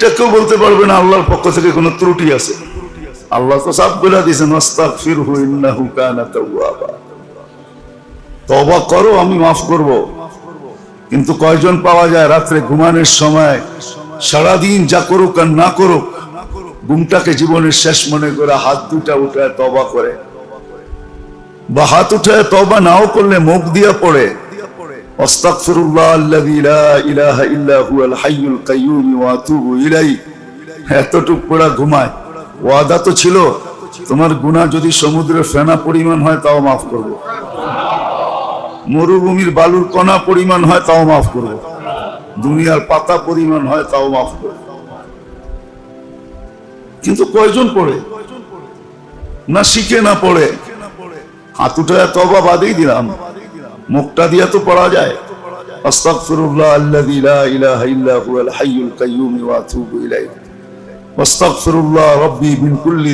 এটা কেউ বলতে পারবে না, আল্লাহর পক্ষ থেকে কোনো ত্রুটি আছে। আল্লাহ তো সাফ বলে দিয়েছেন, আস্তাগফিরহু ইন্নাহু কানা তাওয়াবা। তবা করো, আমি মাফ করব। কিন্তু কয়জন পাওয়া যায় রাত্রে ঘুমানোর সময়? সারাদিন যা করুক আর না করুক, ঘুমটাকে জীবনের শেষ মনে করে হাত দুটা উঠায় তবা করে। বা হাত উঠায় তবা নাও করলে মুখ দিয়া পড়ে। আস্তাগফিরুল্লাহ আল্লাযী লা ইলাহা ইল্লা হুয়াল হাইয়ুল কাইয়্যুম ওয়া আতুবু ইলাইহি। এতটুক পড়া ঘুমায়। ওয়াদা তো ছিল, তোমার গুনাহ যদি সমুদ্রের ফেনা পরিমাণ হয় তাও মাফ করব। মরুভূমির বালুর কণা পরিমাণ হয় তাও মাফ করব। দুনিয়ার পাতা পরিমাণ হয় তাও মাফ করব। কিন্তু কয়জন পড়ে? না শিখে না পড়ে। হাতুটা তবা বাদেই দিলাম। মুখটা দিয়া তো পড়া যায়। আস্তাগফিরুল্লাহ আল্লাযী লা ইলাহা ইল্লা হুয়াল কাইয়্যুম ওয়া আতুবু ইলাইহি আস্তাগফিরুল্লাহ রাব্বি মিন কুল্লি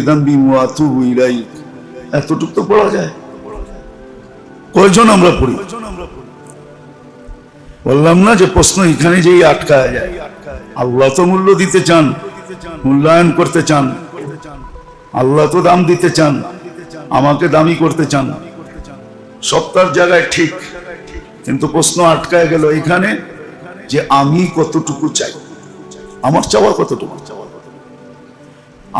ওয়া আতুবু ইলাইহি তো পড়া যায়। কয়জন আমরা পড়ি? বললাম না যে প্রশ্ন এখানে যেই আটকায় যায়। আল্লাহ তো মূল্য দিতে চান, মূল্যায়ন করতে চান, আল্লাহ তো দাম দিতে চান, আমাকে দামি করতে চান। সপ্তাহ জায়গায় ঠিক, কিন্তু প্রশ্ন আটকায় গেল এখানে যে আমি কতটুকু চাই? আমার চাওয়া কতটুকু?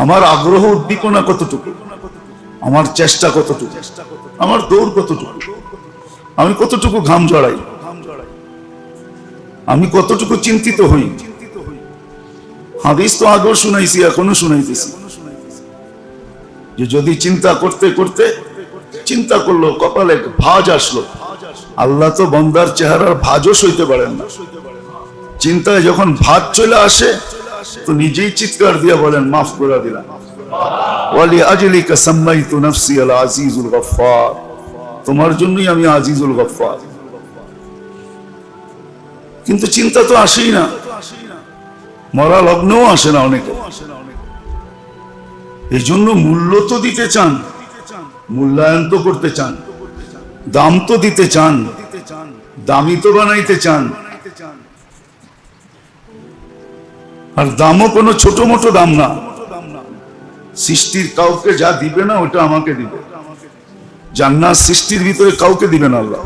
আমার আগ্রহ উদ্দীপনা কতটুকু? আমার চেষ্টা কতটুকু? আমার দৌড় কতটুকু? আমি কতটুকু ঘাম জড়াই? আমি কতটুকু চিন্তিত হই? হাদিস তো আগেও শুনাইছি, এখনও শুনাইতেছি। যে যদি চিন্তা করতে করতে চিন্তা করল, কপালে ভাজ আসলো। আল্লাহ তো বন্দার চেহারার ভাজও সইতে পারেন না। চিন্তায় যখন ভাজ চলে আসে, তো নিজেই চিৎকার দিয়ে বলেন, মাফ করে দিলাম। তোমার জন্যই আমি আজিজুল গফফার। কিন্তু চিন্তা তো আসেই না। মরা লগ্নও আসে না অনেকে। এই জন্য মূল্য তো দিতে চান। মূল্যায়ন তো করতে চান, দাম তো দিতে চান দামি তো বানাইতে চান। আর দামও কোনো ছোট মোটো দাম না। সৃষ্টির কাউকে যা দিবে না, ওটা আমাকে দিবে। জান্নাত সৃষ্টির ভিতরে কাউকে দিবে না আল্লাহ।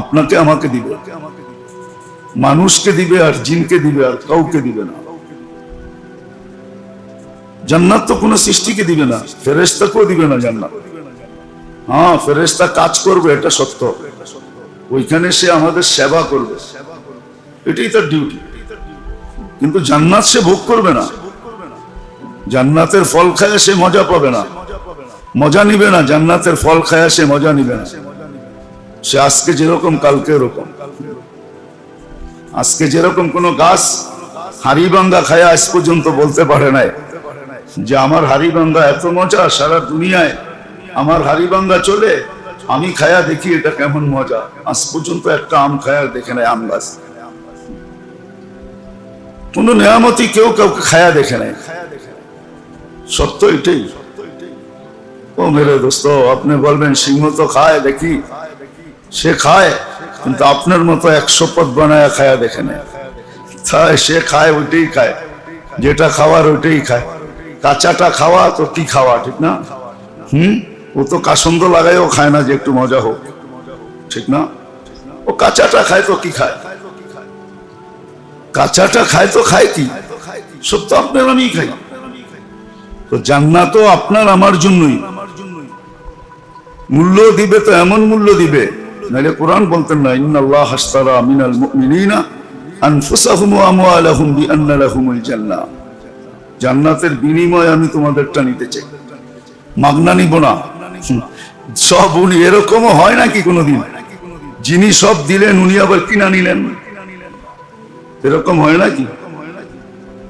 আপনাকে আমাকে দিবে। মানুষকে দিবে আর জিনকে দিবে আর কাউকে দিবে না। জান্নাত তো কোনো সৃষ্টিকে দিবে না ফেরেস্তাকেও দিবে না জান্নাত। হ্যাঁ ফেরেস্তা কাজ করবে, এটা সত্য। ওইখানে সে আমাদের সেবা করবে। এটাই তার ডিউটি কিন্তু জান্নাত সে ভোগ করবে না। জান্নাতের ফল খায় সে মজা পাবে না। মজা নিবে না, জান্নাতের ফল খায় সে মজা নিবে না। সে আজকে যেরকম, কালকে এরকম। আজকে যেরকম কোন গাছ হাড়িবাঙ্গা খায় আজ পর্যন্ত বলতে পারে নাই যে আমার হাড়িবাঙ্গা এত মজা সারা দুনিয়ায় আমার হাড়িবাঙ্গা চলে, আমি খায়া দেখি এটা কেমন মজা। আজ পর্যন্ত একটা আম খায়া দেখে নাই, আম গাছ। কোন নিয়ামতি কেউ কাউকে খায়া দেখে নাই। সত্য এটাই। ও মেরে দোস্ত, আপনি বলবেন সিংহ তো খায় দেখি, সে খায়, কিন্তু আপনার মতো একশো পদ বানায় খায়া দেখে নেয় সে খায়, ওইটাই খায়। যেটা খাওয়ার ওইটাই খায়। কাঁচাটা খাওয়া, তো কি খাওয়া, ঠিক না? হুম? ও তো কাসন্দ লাগাইও খায় না যে একটু মজা হোক। ঠিক না? ও কাঁচাটা খায় তো কি খায়? কাঁচাটা খায় তো খায় কি? সব তো আপনার আমি খাই। তো জান্নাতও আপনার আমার জন্যই। মূল্য দিবে তো এমন মূল্য দিবে। নাহলে কোরআন বলতেন না, ইন্নাল্লাহ হাস্তারা মিনাল মুমিনিনা আনফুসাহুম ওয়া আমওয়ালাহুম বিআন্না লাহুমুল জান্নাহ জান্নাতের বিনিময়ে আমি তোমাদেরটা নিতে চাই। মাগনা নিব না। সব উনি এরকমও হয় নাকি কোনোদিন? যিনি সব দিলেন, উনি আবার কিনা নিলেন? এরকম হয় নাকি?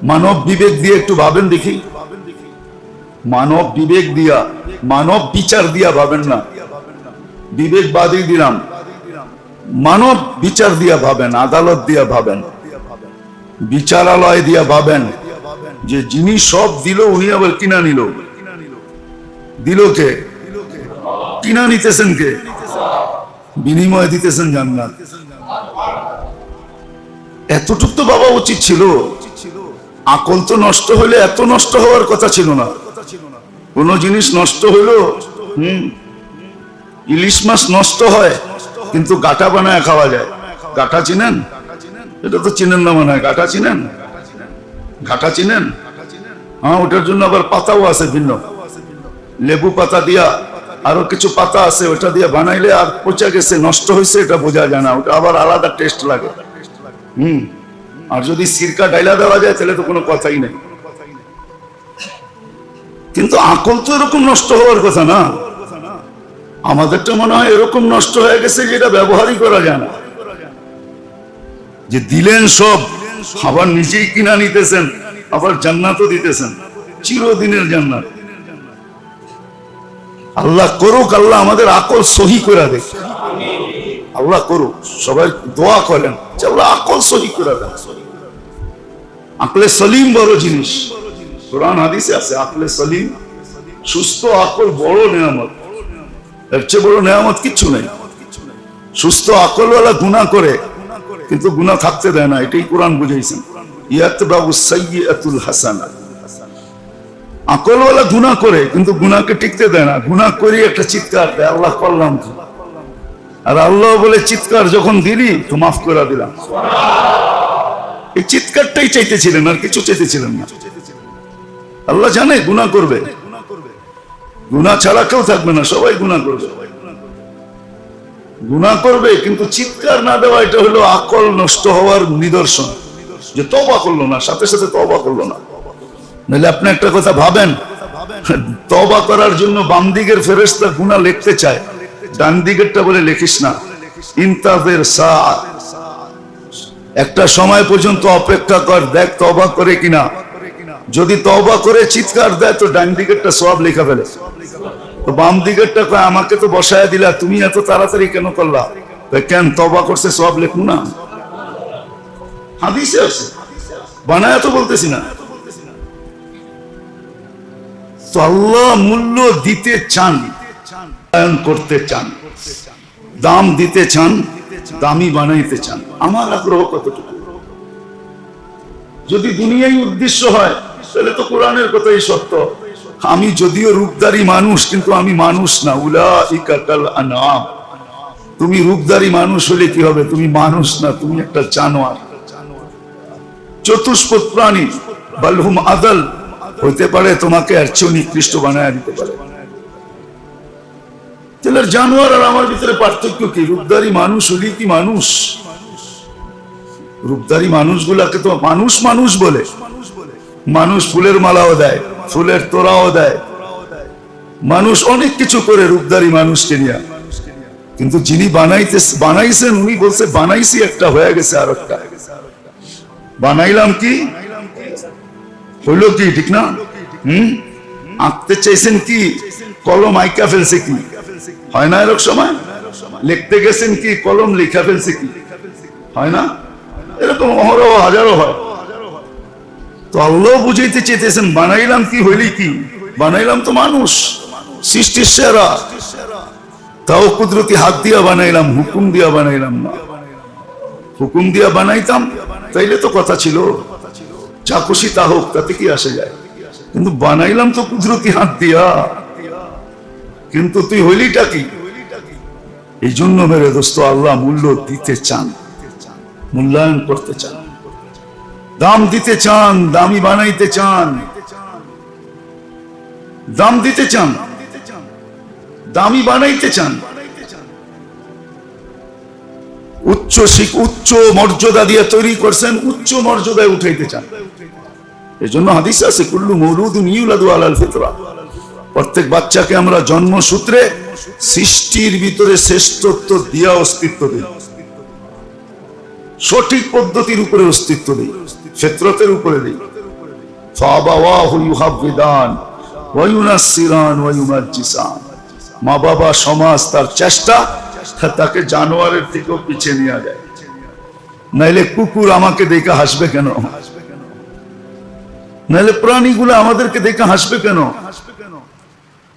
মানব বিবেক দিয়ে একটু ভাবেন দেখি। মানব বিবেক দিয়া, মানব বিচার দিয়া ভাবেন না। বিবেক বাদই দিলাম। মানব বিচার দিয়া ভাবেন, আদালত দিয়া ভাবেন। বিচারালয় দিয়া ভাবেন যে যিনি সব দিল, উনি আবার কিনা নিল? দিল কে? কিনা নিতেছেন কে? বিনিময় দিতেছেন জান্নাত। এতটুক তো বাবা উচিত ছিল। আকল তো নষ্ট হইলে এত নষ্ট হওয়ার কথা ছিল না। কোন জিনিস নষ্ট হইল, হুম, ইলিশ মাছ নষ্ট হয়, কিন্তু গাটা বানায় খাওয়া যায়। গাটা চিনেন? এটা তো চিনেন না মনে হয়। গাটা চিনেন? ঘাটা চিনেন? হ্যাঁ ওটার জন্য আবার পাতাও আছে ভিন্ন। লেবু পাতা দিয়া আরও কিছু পাতা আছে, ওটা দিয়ে বানাইলে আর পচা গেছে, নষ্ট হয়েছে এটা বোঝা যায় না, ওটা আবার আলাদা টেস্ট লাগে। হুম, আর যদি সিরকা ডাইলা দেওয়া যায়, তাহলে তো কোনো কথাই নেই। কিন্তু আকল তো এরকম নষ্ট হওয়ার কথা না। আমাদেরটা মনে হয় এরকম নষ্ট হয়ে গেছে যে এটা ব্যবহারই করা যায় না। যে দিলেন সব, আবার নিজেই কিনা নিতেছেন, আবার জান্নাতও দিতেছেন, চিরদিনের জান্নাত। আল্লাহ করুক, আল্লাহ আমাদের আকল সহি করে দেখ আল্লাহ করুক, সবাই দোয়া করেন যে আল্লাহ আকল সহি করে দেন আকলে সলিম বড় জিনিস। কোরআন হাদিসে আছে, আকলে সলিম সুস্থ, আকল বড় নেয়ামত। এর চেয়ে বড় নেয়ামত কিচ্ছু নেই। সুস্থ, আকলওয়ালা গুণা করে, কিন্তু গুণা থাকতে দেয় না, এটাই কোরআন বুঝাইছেন ইয়াতবাবু সাইয়্যাতুল হাসানা। আকলওয়ালা গুণা করে, কিন্তু গুনাকে টিকতে দেয় না। গুণা করি একটা চিৎকার দেয়, আল্লাহ করলাম আর আল্লাহ বলে, চিৎকার যখন দিলি, তো মাফ করে দিলাম। এই চিৎকারটাই চাইতেছিলেন, আর কিছু চাইতেছিলেন না। আল্লাহ জানে গুণা করবে। গুণা ছাড়া কেউ থাকবে না, সবাই গুণা করবে। গুণা করবে, কিন্তু চিৎকার না দেওয়া, এটা হলো আকল নষ্ট হওয়ার নিদর্শন। যে তবা করল না, সাথে সাথে তবা করল না। নাহলে আপনি একটা কথা ভাবেন তবা করার জন্য বাম দিকের ফেরেস্তা গুণা লিখতে চায়, ডান দিকেরটা বলে লিখিস না। ইন্তাজের সা একটা সময় পর্যন্ত অপেক্ষা কর, দেখ তবা করে কিনা। যদি তবা করে চিৎকার দেয়, তো ডান দিকেরটা সব লেখা ফেলে। তো বাম দিকেরটা কয়, আমাকে তো বসায় দিলা, তুমি এত তাড়াতাড়ি কেন করলা? কেন তবা করছে সব লেখু না? হাদিসে আছে। বানায় তো বলতেছি না। তো আল্লাহ মূল্য দিতে চান করতে চান, দাম দিতে চান, দামি বানাইতে চান। আমার আগ্রহ কতটুকু? যদি দুনিয়াই উদ্দেশ্য হয়, তাহলে তো কোরআনের কথাই সত্য। আমি যদিও রূপদারি মানুষ, কিন্তু আমি মানুষ না। উলা ইকাকাল আনাম তুমি রূপদারি মানুষ হলে কি হবে? তুমি মানুষ না, তুমি একটা জানোয়ার। চতুষ্পদ প্রাণী, বালহুম আদল। হইতে পারে, তোমাকে আর চেয়েও নিকৃষ্ট বানায় দিতে পারে। তাহলে জানোয়ার আর আমার ভিতরে পার্থক্য কি? রূপদারি মানুষ হলি কি মানুষ? রূপদারি মানুষগুলাকে তো মানুষ মানুষ বলে। মানুষ ফুলের মালাও দেয়, ফুলের তোরাও দেয়। মানুষ অনেক কিছু করে রূপদারি মানুষকে নিয়ে। কিন্তু যিনি বানাইতে, বানাইছেন, উনি বলছে, বানাইছি একটা, হয়ে গেছে আর একটা বানাইলাম কি? হইল কি ঠিক না? হুম? আঁকতে চাইছেন কি? কলম আইকা ফেলছে কি? হয় না এরকম সময়? লিখতে গেছেন কি? কলম লেখা ফেলছে কি? হয় না? এরকম অহরহ হাজারো হয়। তো আল্লাহ বুঝাইতে চেয়েছেন বানাইলাম কি, হইলি কি? বানাইলাম তো মানুষ, সৃষ্টির সেরা। তাও কুদরতি হাত দিয়া বানাইলাম, হুকুম দিয়া বানাইলাম না। হুকুম দিয়া বানাইতাম, তাইলে তো কথা ছিল। যা খুশি তা হোক, তাতে কি আসে যায়? কিন্তু বানাইলাম তো কুদরতি হাত দিয়া। কিন্তু তুই হইলিটা কি? এই জন্য মেরে দোস্ত, আল্লাহ মূল্য দিতে চান। মূল্যায়ন করতে চান। দাম দিতে চান, দামি বানাইতে চান। দাম দিতে চান। দামি বানাইতে চান। উচ্চ শিখ উচ্চ মর্যাদা দিয়ে তৈরি করছেন, উচ্চ মর্যাদায় উঠাইতে চান। এই জন্য হাদিস আছে, কুল্লু মৌলুদ ইউলাদু আলাল ফিতরা। প্রত্যেক বাচ্চাকে আমরা জন্মসূত্রে সৃষ্টির ভিতরে শ্রেষ্ঠত্ব দিয়া অস্তিত্ব দিই। সঠিক পদ্ধতির উপরে অস্তিত্ব দিই, ফেত্রতের উপরে দিই। মা বাবা সমাজ তার চেষ্টা তাকে জানোয়ারের থেকেও পিছিয়ে নিয়ে যায়। নাইলে কুকুর আমাকে দেখে হাসবে কেন? নাইলে প্রাণীগুলো আমাদেরকে দেখে হাসবে কেন?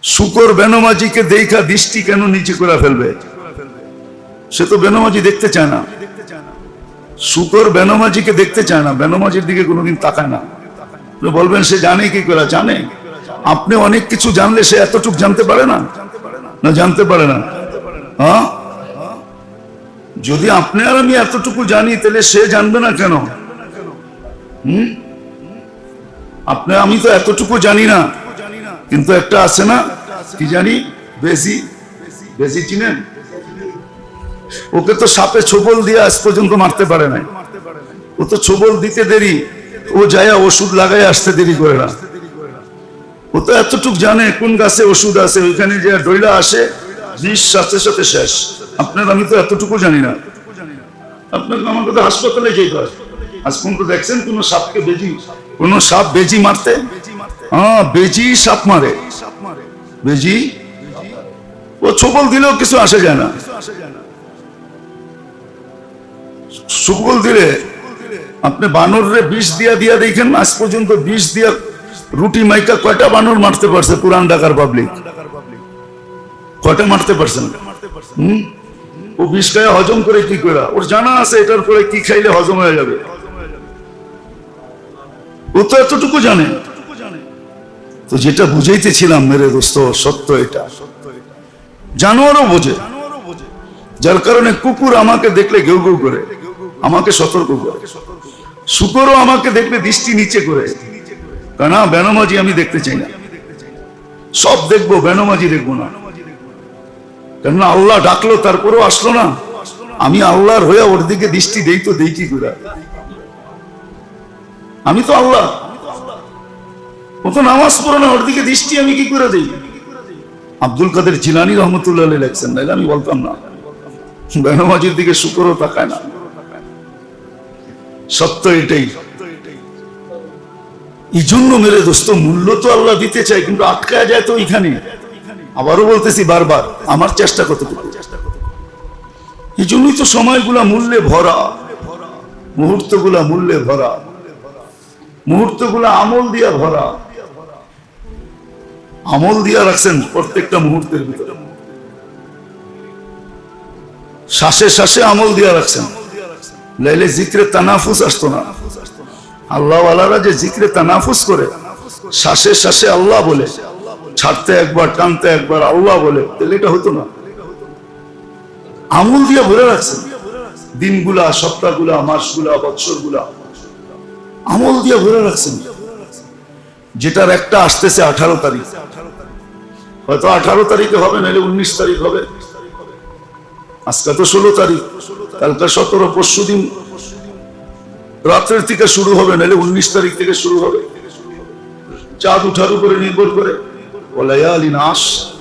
শুকর বেনমাজিকে দেখা দৃষ্টি কেন নিচে করে ফেলবে? সে তো বেনমাজি দেখতে চায় না। শুকর বেনমাজিকে দেখতে চায় না, বেনমাজির দিকে কোনোদিন তাকায় না। বলবেন, সে জানে কি করে? জানে। আপনি অনেক কিছু জানলে সে এতটুক জানতে পারে না? না, জানতে পারে না। হ্যাঁ? যদি আপনি আর আমি এতটুকু জানি, তাহলে সে জানবে না কেন? হুম? আপনি, আমি তো এতটুকু জানি না। কিন্তু একটা আছে না? কি জানি? বেশি বেশি চিনেন? ওকে তো সাপে ছোবল দিয়ে আজ পর্যন্ত মারতে পারে নাই। ও তো ছোবল দিতে দেরি। ও যায় ওষুধ লাগাই আসতে দেরি করে না। ও তো এতটুক জানে কোন গাছে ওষুধ আছে, ওইখানে যে ডইলা আসে বিষ সাথে শেষ। আপনার আমি তো এতটুকু জানি না। আপনার আমার কথা হাসপাতালে যেতে হয়। আজ পর্যন্ত দেখছেন কোন সাপকে বেজি, কোন সাপ বেজি মারতে? হ্যাঁ বেজি সাপ মারে। বেজি? ও ছোবল দিলেও কিছু আসে যায় না। সুকল দিলে আপনি বানরে বিষ দিয়া দিয়া দেখেন, আজ পর্যন্ত বিষ দিয়া রুটি মাইকা কয়টা বানর মারতে পারছে পুরান ঢাকার পাবলিক কয়টা মারতে পারছেন? হুম? ও বিষ হজম করে কি করে ওর জানা আছে এটার পরে কি খাইলে হজম হয়ে যাবে। ও তো এতটুকু জানে। তো যেটা বুঝাইতেছিলাম মেরে দোস্ত, সত্য এটা। জানোয়ারও বোঝে। যার কারণে কুকুর আমাকে দেখলে ঘেউ ঘেউ করে, আমাকে সতর্ক করে। শুকরও আমাকে দেখলে দৃষ্টি নিচে করে। কেন বেনমাজি আমি দেখতে চাই না। সব দেখব, বেনমাজি দেখব না। কেননা আল্লাহ ডাকলো, তারপরেও আসলো না। আমি আল্লাহর হয়ে ওর দিকে দৃষ্টি দেই তো, দেই কি করে? আমি তো আল্লাহ। ও তো নামাজ পড়ো না, ওর দিকে দৃষ্টি আমি কি করে দেই? আব্দুল কাদের জিলানি রহমতুল্লাহ লেখছেন, নাইলে আমি বলতাম না। বেনমাজির দিকে শুকরও তাকায় না। সত্য এটাই। এই জন্য মেরে দোস্ত, মূল্য তো আল্লাহ দিতে চাই কিন্তু আটকায় যায় তো ওইখানে আবারও বলতেছি বারবার, আমার চেষ্টা কতটুকু? এই জন্যই তো সময়গুলা মূল্যে ভরা, মুহূর্তগুলা মূল্যে ভরা, মুহূর্তগুলা আমল দিয়া ভরা। আমল দিয়া রাখছেন প্রত্যেকটা মুহূর্তের ভিতরে। শ্বাসে শ্বাসে আমল দিয়া রাখছেন। লাইলে জিক্রে তানাফুস আসতো না। আল্লাহ আলারা যে জিক্রে তানাফুস করে, শ্বাসে শ্বাসে আল্লাহ বলে ছাড়তে একবার, টানতে একবার, আল্লাহ বলে, তাহলে এটা হতো না। আমল দিয়ে ভরে রাখছেন দিনগুলা, সপ্তাহগুলা, মাসগুলা, বৎসরগুলা, আমল দিয়ে ভরে রাখছেন যেটার একটা আসতেছে আঠারো তারিখ। হয়তো আঠারো তারিখে হবে, নাহলে উনিশ তারিখ হবে। আজকে তো ষোলো তারিখ। কালকে সতেরো, পরশু দিন। রাত্রের থেকে শুরু হবে, নাহলে উনিশ তারিখ থেকে শুরু হবে। চাঁদ উঠার উপরে নির্ভর করে। وليالي عشر